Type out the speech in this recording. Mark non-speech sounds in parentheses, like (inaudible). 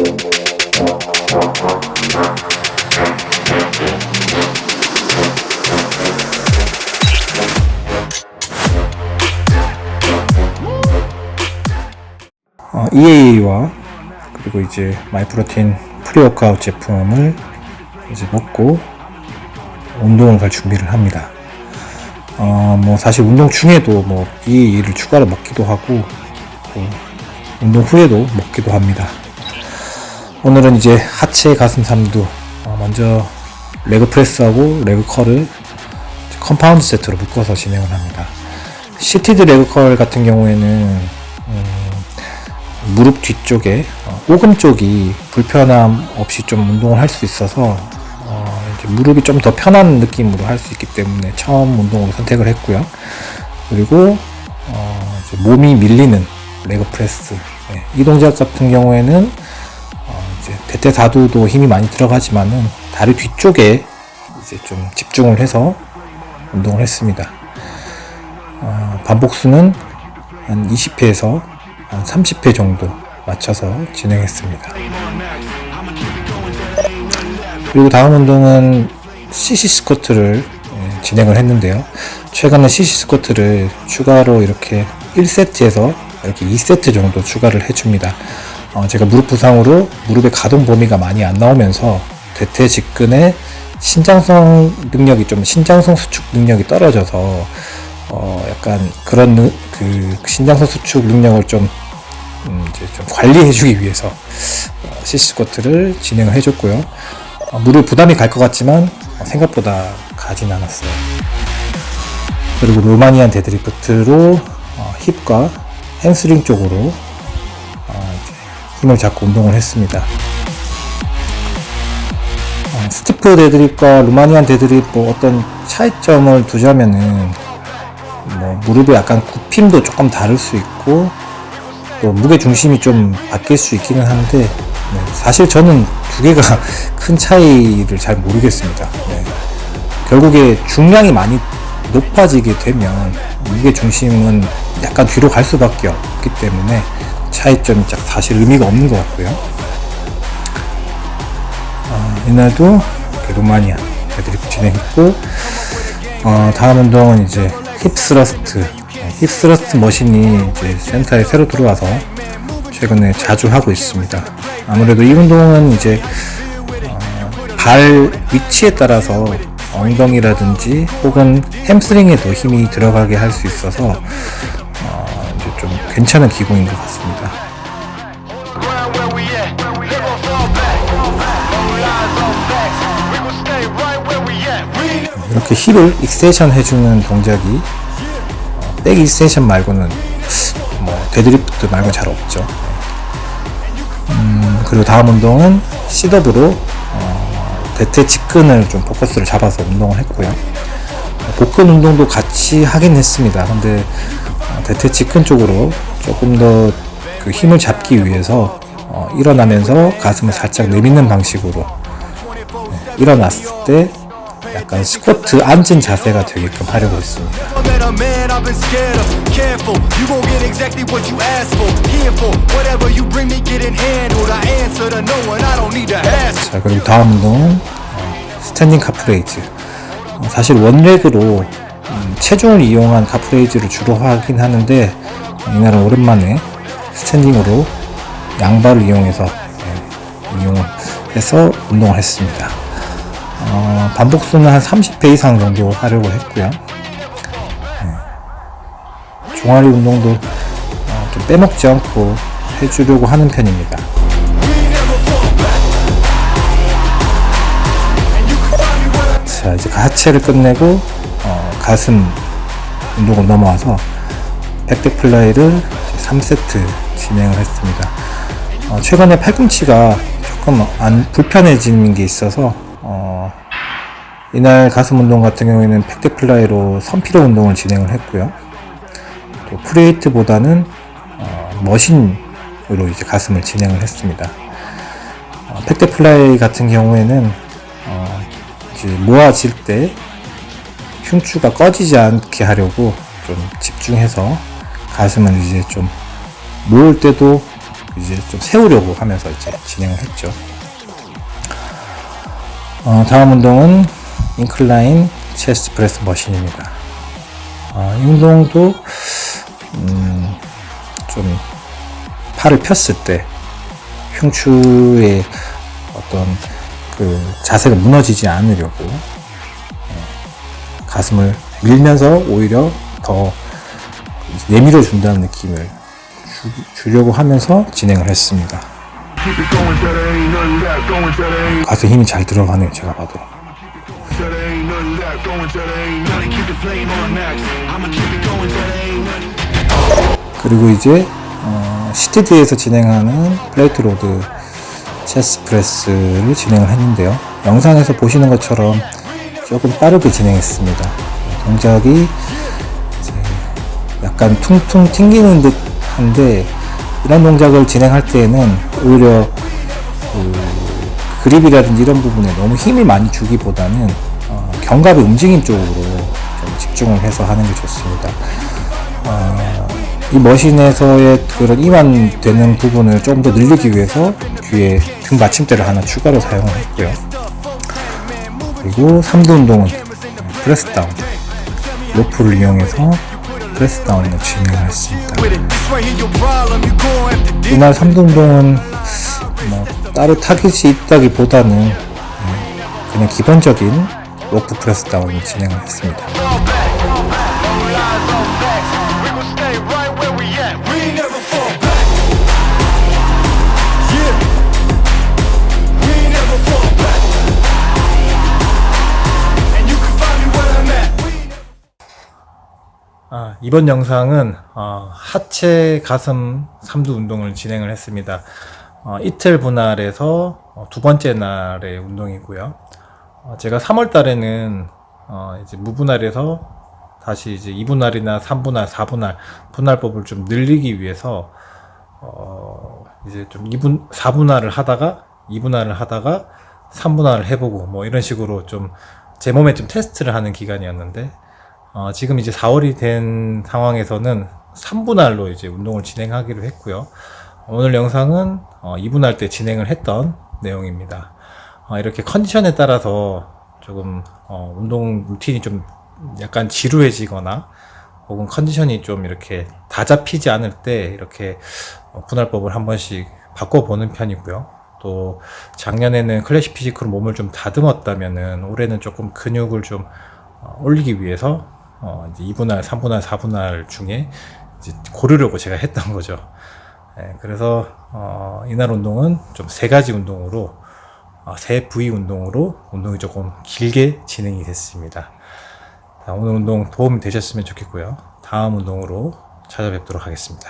어, EA와 그리고 이제 마이프로틴 프리워크아웃 제품을 이제 먹고 운동을 갈 준비를 합니다. 어, 뭐 사실 운동 중에도 뭐 EA를 추가로 먹기도 하고 또 운동 후에도 먹기도 합니다. 오늘은 이제 하체 가슴 삼두 어, 먼저 레그 프레스하고 레그 컬을 컴파운드 세트로 묶어서 진행을 합니다. 시티드 레그 컬 같은 경우에는 음, 무릎 뒤쪽에 어, 오금 쪽이 불편함 없이 좀 운동을 할 수 있어서 어, 무릎이 좀 더 편한 느낌으로 할 수 있기 때문에 처음 운동으로 선택을 했고요. 그리고 어, 몸이 밀리는 레그 프레스 네, 이 동작 같은 경우에는 대퇴사두도 힘이 많이 들어가지만은 다리 뒤쪽에 이제 좀 집중을 해서 운동을 했습니다. 어, 반복수는 한 20회에서 한 30회 정도 맞춰서 진행했습니다. 그리고 다음 운동은 CC 스쿼트를 예, 진행을 했는데요. 최근에 CC 스쿼트를 추가로 이렇게 1세트에서 이렇게 2세트 정도 추가를 해줍니다. 어, 제가 무릎 부상으로 무릎의 가동 범위가 많이 안 나오면서 대퇴 직근에 신장성 능력이 좀 신장성 수축 능력이 떨어져서 어, 약간 그런 느- 그 신장성 수축 능력을 좀 음, 이제 좀 관리해주기 위해서 어, CC 스쿼트를 진행을 해줬고요. 어, 무릎 부담이 갈 것 같지만 어, 생각보다 가진 않았어요. 그리고 로마니안 데드리프트로 어, 힙과 햄스트링 쪽으로 힘을 잡고 운동을 했습니다. 어, 스티프 데드립과 루마니안 데드립 뭐 어떤 차이점을 두자면은 뭐 무릎의 약간 굽힘도 조금 다를 수 있고 또 무게 중심이 좀 바뀔 수 있기는 한데 네, 사실 저는 두 개가 (laughs) 큰 차이를 잘 모르겠습니다. 네. 결국에 중량이 많이 높아지게 되면 무게 중심은 약간 뒤로 갈 수밖에 없기 때문에 차이점이 짝- 사실 의미가 없는 것 같고요. 어, 이날도 루마니아 애들이 진행했고 어, 다음 운동은 이제 힙스러스트 힙스러스트 머신이 이제 센터에 새로 들어와서 최근에 자주 하고 있습니다. 아무래도 이 운동은 이제 어, 발 위치에 따라서 엉덩이라든지 혹은 햄스트링에도 힘이 들어가게 할 수 있어서 어, 좀 괜찮은 기구인 것 같습니다. 이렇게 힙을 익스테이션 해주는 동작이 어, 백 익스테이션 말고는 뭐 데드리프트 말고 잘 없죠. 음, 그리고 다음 운동은 시덥으로 어, 대퇴 직근을 좀 포커스를 잡아서 운동을 했고요. 복근 운동도 같이 하긴 했습니다. 근데 어, 대퇴 직근 쪽으로 조금 더 그 힘을 잡기 위해서 어, 일어나면서 가슴을 살짝 내딛는 방식으로 네, 일어났을 때 약간 스쿼트 앉은 자세가 되게끔 하려고 했습니다. 자 그리고 다음 운동은 어, 스탠딩 카프레이즈. 어, 사실 원렉으로 음, 체중을 이용한 카프레이즈를 주로 하긴 하는데 어, 이날은 오랜만에 스탠딩으로 양발을 이용해서 예, 이용해서 운동을 했습니다. 어, 반복수는 한 30회 이상 정도 하려고 했고요. 예. 종아리 운동도 어, 좀 빼먹지 않고 해주려고 하는 편입니다. 자 이제 하체를 끝내고 어, 가슴 운동으로 넘어와서 백백 플라이를 3세트 진행을 했습니다. 어, 최근에 팔꿈치가 조금 안 불편해지는 게 있어서 어, 이날 가슴 운동 같은 경우에는 백백 플라이로 선피로 운동을 진행을 했고요. 또 프레이트보다는 어, 머신으로 이제 가슴을 진행을 했습니다. 어, 팩트 플라이 같은 경우에는 어, 이제 모아질 때 흉추가 꺼지지 않게 하려고 좀 집중해서 가슴을 이제 좀 모을 때도 이제 좀 세우려고 하면서 이제 진행을 했죠. 어, 다음 운동은 인클라인 체스트 프레스 머신입니다. 어, 이 운동도 음, 좀 팔을 폈을 때 흉추의 어떤 그 자세가 무너지지 않으려고 어, 가슴을 밀면서 오히려 더 내밀어 준다는 느낌을 주, 려고 하면서 진행을 했습니다. 가슴 힘이 잘 들어가네요, 제가 봐도. 그리고 이제 어, 시티드에서 진행하는 플레이트 로드 체스 프레스를 진행을 했는데요. 영상에서 보시는 것처럼 조금 빠르게 진행했습니다. 동작이 약간 퉁퉁 튕기는 듯 한데 이런 동작을 진행할 때에는 오히려 그 그립이라든지 이런 부분에 너무 힘을 많이 주기보다는 어, 견갑의 움직임 쪽으로 좀 집중을 해서 하는 게 좋습니다. 이 머신에서의 그런 이완되는 부분을 좀더 늘리기 위해서 뒤에 등 받침대를 하나 추가로 사용을 했고요. 그리고 3두 운동은 프레스 다운, 로프를 이용해서 프레스 다운을 진행을 했습니다. 이날 3두 운동은 뭐 따로 타깃이 있다기보다는 네, 그냥 기본적인 로프 프레스 다운을 진행을 했습니다. 아, 이번 영상은 어, 하체 가슴 삼두 운동을 진행을 했습니다. 어, 이틀 분할에서 어, 두 번째 날의 운동이고요. 어, 제가 3월 달에는 어, 이제 무분할에서 다시 이제 2분할이나 3분할, 4분할 분할법을 좀 늘리기 위해서 어, 이제 좀 2분, 4분할을 하다가 2분할을 하다가 3분할을 해보고 뭐 이런 식으로 좀 제 몸에 좀 테스트를 하는 기간이었는데 어, 지금 이제 4월이 된 상황에서는 3분할로 이제 운동을 진행하기로 했고요. 오늘 영상은 어, 2분할 때 진행을 했던 내용입니다. 어, 이렇게 컨디션에 따라서 조금 어, 운동 루틴이 좀 약간 지루해지거나 혹은 컨디션이 좀 이렇게 다 잡히지 않을 때 이렇게 어, 분할법을 한 번씩 바꿔보는 편이고요. 또 작년에는 클래식 피지크로 몸을 좀 다듬었다면은 올해는 조금 근육을 좀 어, 올리기 위해서 어, 이제 2분할, 3분할, 4분할 중에 이제 고르려고 제가 했던 거죠. 예, 그래서 어, 이날 운동은 좀 세 가지 운동으로 어, 세 부위 운동으로 운동이 조금 길게 진행이 됐습니다. 자, 오늘 운동 도움이 되셨으면 좋겠고요. 다음 운동으로 찾아뵙도록 하겠습니다.